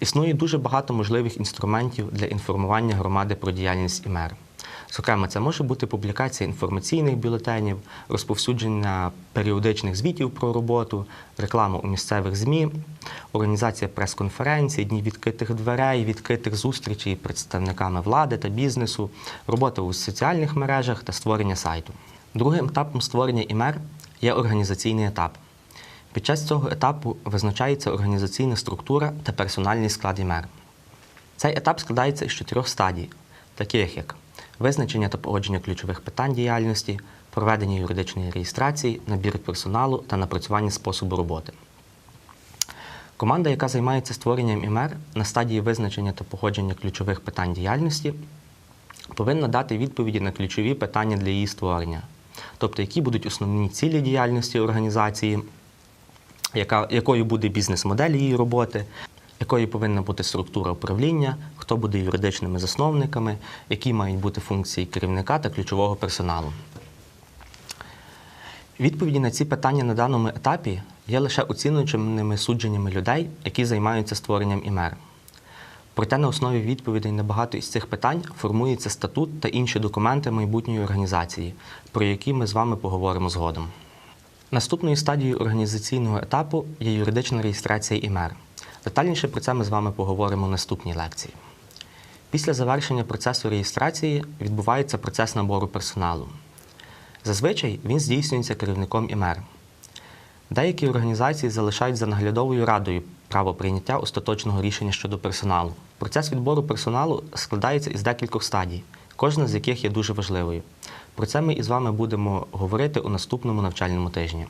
Існує дуже багато можливих інструментів для інформування громади про діяльність ІМЕР. Зокрема, це може бути публікація інформаційних бюлетенів, розповсюдження періодичних звітів про роботу, реклама у місцевих ЗМІ, організація прес-конференцій, дні відкритих дверей, відкритих зустрічей представниками влади та бізнесу, робота у соціальних мережах та створення сайту. Другим етапом створення ІМЕР є організаційний етап. Під час цього етапу визначається організаційна структура та персональний склад ІМЕР. Цей етап складається із чотирьох стадій, таких як визначення та погодження ключових питань діяльності, проведення юридичної реєстрації, набір персоналу та напрацювання способу роботи. Команда, яка займається створенням ІМЕР на стадії визначення та погодження ключових питань діяльності, повинна дати відповіді на ключові питання для її створення, тобто які будуть основні цілі діяльності організації, яка, якою буде бізнес-модель її роботи, якою повинна бути структура управління, хто буде юридичними засновниками, які мають бути функції керівника та ключового персоналу. Відповіді на ці питання на даному етапі є лише оцінювачними судженнями людей, які займаються створенням імер. Проте на основі відповідей на багато із цих питань формується статут та інші документи майбутньої організації, про які ми з вами поговоримо згодом. Наступною стадією організаційного етапу є юридична реєстрація імер. Детальніше про це ми з вами поговоримо в наступній лекції. Після завершення процесу реєстрації відбувається процес набору персоналу. Зазвичай він здійснюється керівником імер. Деякі організації залишають за наглядовою радою право прийняття остаточного рішення щодо персоналу. Процес відбору персоналу складається із декількох стадій, кожна з яких є дуже важливою. Про це ми із вами будемо говорити у наступному навчальному тижні.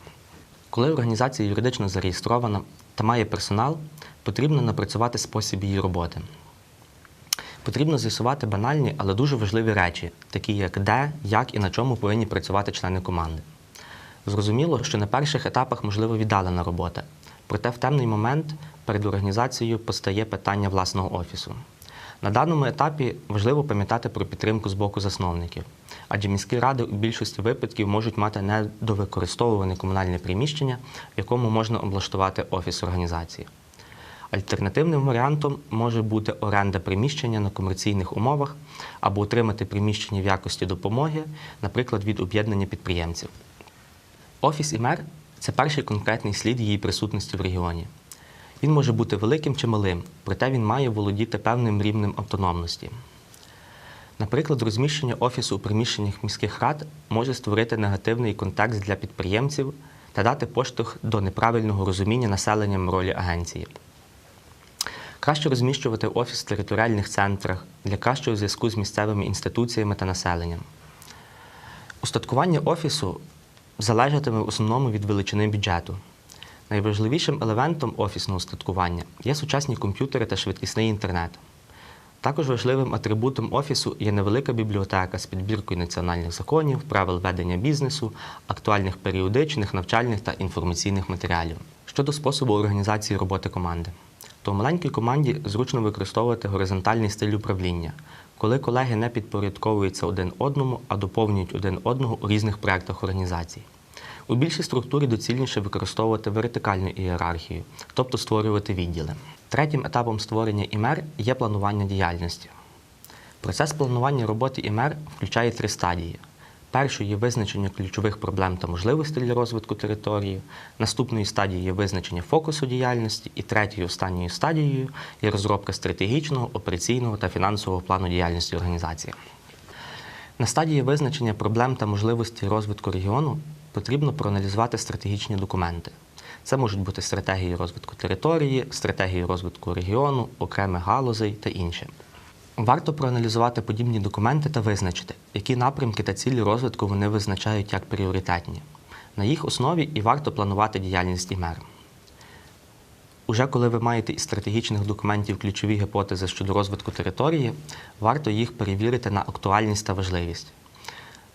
Коли організація юридично зареєстрована та має персонал, потрібно напрацювати спосіб її роботи. Потрібно з'ясувати банальні, але дуже важливі речі, такі як де, як і на чому повинні працювати члени команди. Зрозуміло, що на перших етапах можливо віддалена робота, проте в темний момент перед організацією постає питання власного офісу. На даному етапі важливо пам'ятати про підтримку з боку засновників, адже міські ради у більшості випадків можуть мати недовикористовуване комунальне приміщення, в якому можна облаштувати офіс організації. Альтернативним варіантом може бути оренда приміщення на комерційних умовах або отримати приміщення в якості допомоги, наприклад, від об'єднання підприємців. Офіс ІМЕР це перший конкретний слід її присутності в регіоні. Він може бути великим чи малим, проте він має володіти певним рівнем автономності. Наприклад, розміщення офісу у приміщеннях міських рад може створити негативний контекст для підприємців та дати поштовх до неправильного розуміння населенням ролі агенції. Краще розміщувати офіс в територіальних центрах для кращого зв'язку з місцевими інституціями та населенням. Устаткування офісу залежатиме в основному від величини бюджету. Найважливішим елементом офісного устаткування є сучасні комп'ютери та швидкісний інтернет. Також важливим атрибутом офісу є невелика бібліотека з підбіркою національних законів, правил ведення бізнесу, актуальних періодичних, навчальних та інформаційних матеріалів. Щодо способу організації роботи команди, то в маленькій команді зручно використовувати горизонтальний стиль управління, коли колеги не підпорядковуються один одному, а доповнюють один одного у різних проєктах організації. У більшій структурі доцільніше використовувати вертикальну ієрархію, тобто створювати відділи. Третім етапом створення імер є планування діяльності. Процес планування роботи імер включає три стадії. Першою є визначення ключових проблем та можливостей для розвитку території, наступною стадією є визначення фокусу діяльності, і третьою останньою стадією є розробка стратегічного, операційного та фінансового плану діяльності організації. На стадії визначення проблем та можливостей розвитку регіону потрібно проаналізувати стратегічні документи. Це можуть бути стратегії розвитку території, стратегії розвитку регіону, окремих галузей та інше. Варто проаналізувати подібні документи та визначити, які напрямки та цілі розвитку вони визначають як пріоритетні. На їх основі і варто планувати діяльність імер. Уже коли ви маєте із стратегічних документів ключові гіпотези щодо розвитку території, варто їх перевірити на актуальність та важливість.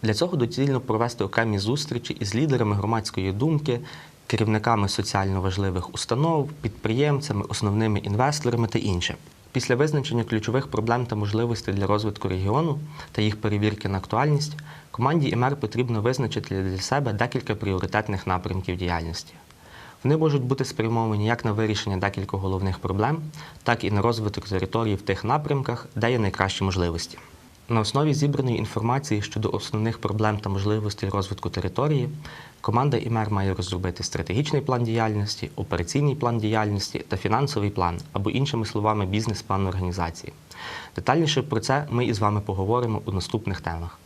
Для цього доцільно провести окремі зустрічі із лідерами громадської думки, керівниками соціально важливих установ, підприємцями, основними інвесторами та інше. Після визначення ключових проблем та можливостей для розвитку регіону та їх перевірки на актуальність, команді ІМЕР потрібно визначити для себе декілька пріоритетних напрямків діяльності. Вони можуть бути спрямовані як на вирішення декількох головних проблем, так і на розвиток території в тих напрямках, де є найкращі можливості. На основі зібраної інформації щодо основних проблем та можливостей розвитку території, команда ІМЕР має розробити стратегічний план діяльності, операційний план діяльності та фінансовий план, або іншими словами, бізнес-план організації. Детальніше про це ми із вами поговоримо у наступних темах.